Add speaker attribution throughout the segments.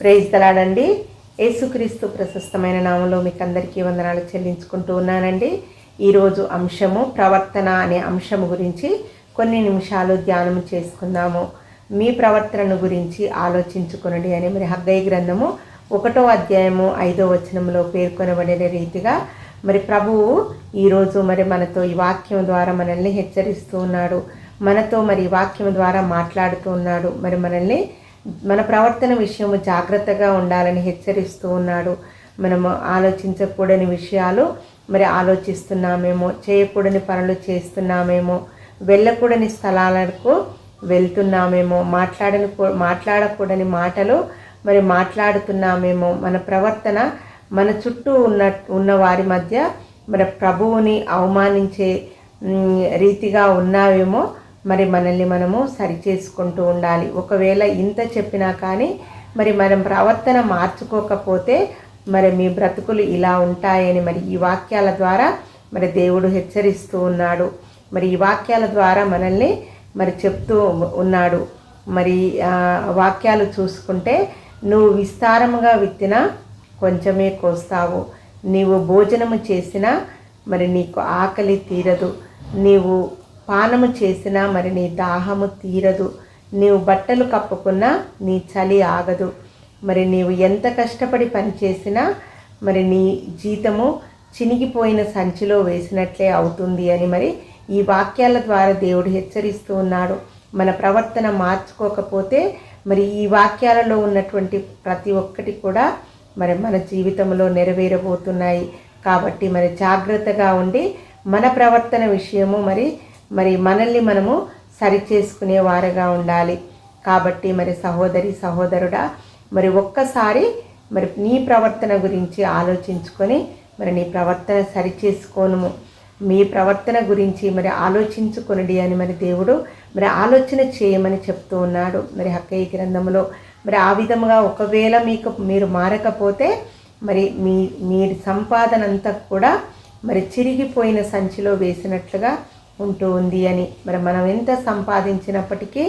Speaker 1: Praise తలాడండి యేసుక్రీస్తు ప్రశస్తమైన నామంలో మీకు అందరికీ వందనాలు చెల్లించుకుంటూ ఉన్నానండి. ఈరోజు అంశము ప్రవర్తన అనే అంశము గురించి కొన్ని నిమిషాలు ధ్యానం చేసుకుందాము. మీ ప్రవర్తనను గురించి ఆలోచించుకునండి అని మరి హగ్గయ్య గ్రంథము ఒకటో అధ్యాయము ఐదో వచనంలో పేర్కొనబడిన రీతిగా మరి ప్రభువు ఈరోజు మరి మనతో ఈ వాక్యం ద్వారా మనల్ని హెచ్చరిస్తూ ఉన్నాడు. మనతో మరి ఈ వాక్యం ద్వారా మాట్లాడుతూ ఉన్నాడు. మరి మనల్ని మన ప్రవర్తన విషయము జాగ్రత్తగా ఉండాలని హెచ్చరిస్తూ ఉన్నాడు. మనము ఆలోచించకూడని విషయాలు మరి ఆలోచిస్తున్నామేమో చేయకూడని పనులు చేస్తున్నామేమో వెళ్ళకూడని స్థలాలకు వెళ్తున్నామేమో మాట్లాడని మాట్లాడకూడని మాటలు మరి మాట్లాడుతున్నామేమో మన ప్రవర్తన మన చుట్టూ ఉన్న ఉన్న వారి మధ్య మన ప్రభువుని అవమానించే రీతిగా ఉన్నావేమో మరి మనల్ని మనము సరిచేసుకుంటూ ఉండాలి. ఒకవేళ ఇంత చెప్పినా కానీ మరి మనం ప్రవర్తన మార్చుకోకపోతే మరి మీ బ్రతుకులు ఇలా ఉంటాయని మరి ఈ వాక్యాల ద్వారా మరి దేవుడు హెచ్చరిస్తూ ఉన్నాడు. మరి ఈ వాక్యాల ద్వారా మనల్ని మరి చెప్తూ ఉన్నాడు. మరి వాక్యాలు చూసుకుంటే నువ్వు విస్తారముగా విత్తినా కొంచెమే కోస్తావు. నీవు భోజనము చేసినా మరి నీకు ఆకలి తీరదు. నీవు పానము చేసినా మరి నీ దాహము తీరదు. నీవు బట్టలు కప్పుకున్నా నీ చలి ఆగదు. మరి నీవు ఎంత కష్టపడి పనిచేసినా మరి నీ జీతము చినిగిపోయిన సంచిలో వేసినట్లే అవుతుంది అని మరి ఈ వాక్యాల ద్వారా దేవుడు హెచ్చరిస్తూ ఉన్నాడు. మన ప్రవర్తన మార్చుకోకపోతే మరి ఈ వాక్యాలలో ఉన్నటువంటి ప్రతి ఒక్కటి కూడా మరి మన జీవితంలో నెరవేరబోతున్నాయి. కాబట్టి మరి జాగ్రత్తగా ఉండి మన ప్రవర్తన విషయము మరి మరి మనల్ని మనము సరిచేసుకునే వారుగా ఉండాలి. కాబట్టి మరి సహోదరి సహోదరుడా మరి ఒక్కసారి మరి నీ ప్రవర్తన గురించి ఆలోచించుకొని మరి నీ ప్రవర్తన సరిచేసుకోను మీ ప్రవర్తన గురించి మరి ఆలోచించుకొనడి అని మరి దేవుడు మరి ఆలోచన చేయమని చెప్తూ ఉన్నాడు. మరి హక్కయ్య గ్రంథంలో మరి ఆ విధముగా ఒకవేళ మీకు మీరు మారకపోతే మరి మీ మీ సంపాదన అంతా కూడా మరి చిరిగిపోయిన సంచిలో వేసినట్లుగా ఉంటూ ఉంది అని. మరి మనం ఎంత సంపాదించినప్పటికీ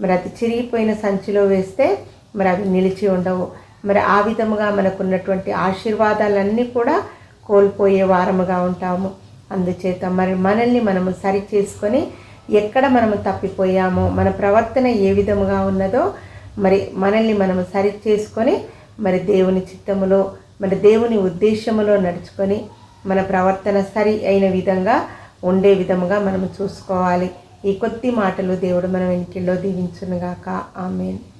Speaker 1: మరి అది చిరిగిపోయిన సంచిలో వేస్తే మరి అవి నిలిచి ఉండవు. మరి ఆ విధముగా మనకున్నటువంటి ఆశీర్వాదాలన్నీ కూడా కోల్పోయే వారముగా ఉంటాము. అందుచేత మరి మనల్ని మనము సరి చేసుకొని ఎక్కడ మనము తప్పిపోయామో మన ప్రవర్తన ఏ విధముగా ఉన్నదో మరి మనల్ని మనము సరి చేసుకొని మరి దేవుని చిత్తములో మరి దేవుని ఉద్దేశములో నడుచుకొని మన ప్రవర్తన సరి అయిన విధంగా ఉండే విధముగా మనం చూసుకోవాలి. ఈ కొద్ది మాటలు దేవుడు మనం వెనుకల్లో దీవించునుగాక. ఆమెను.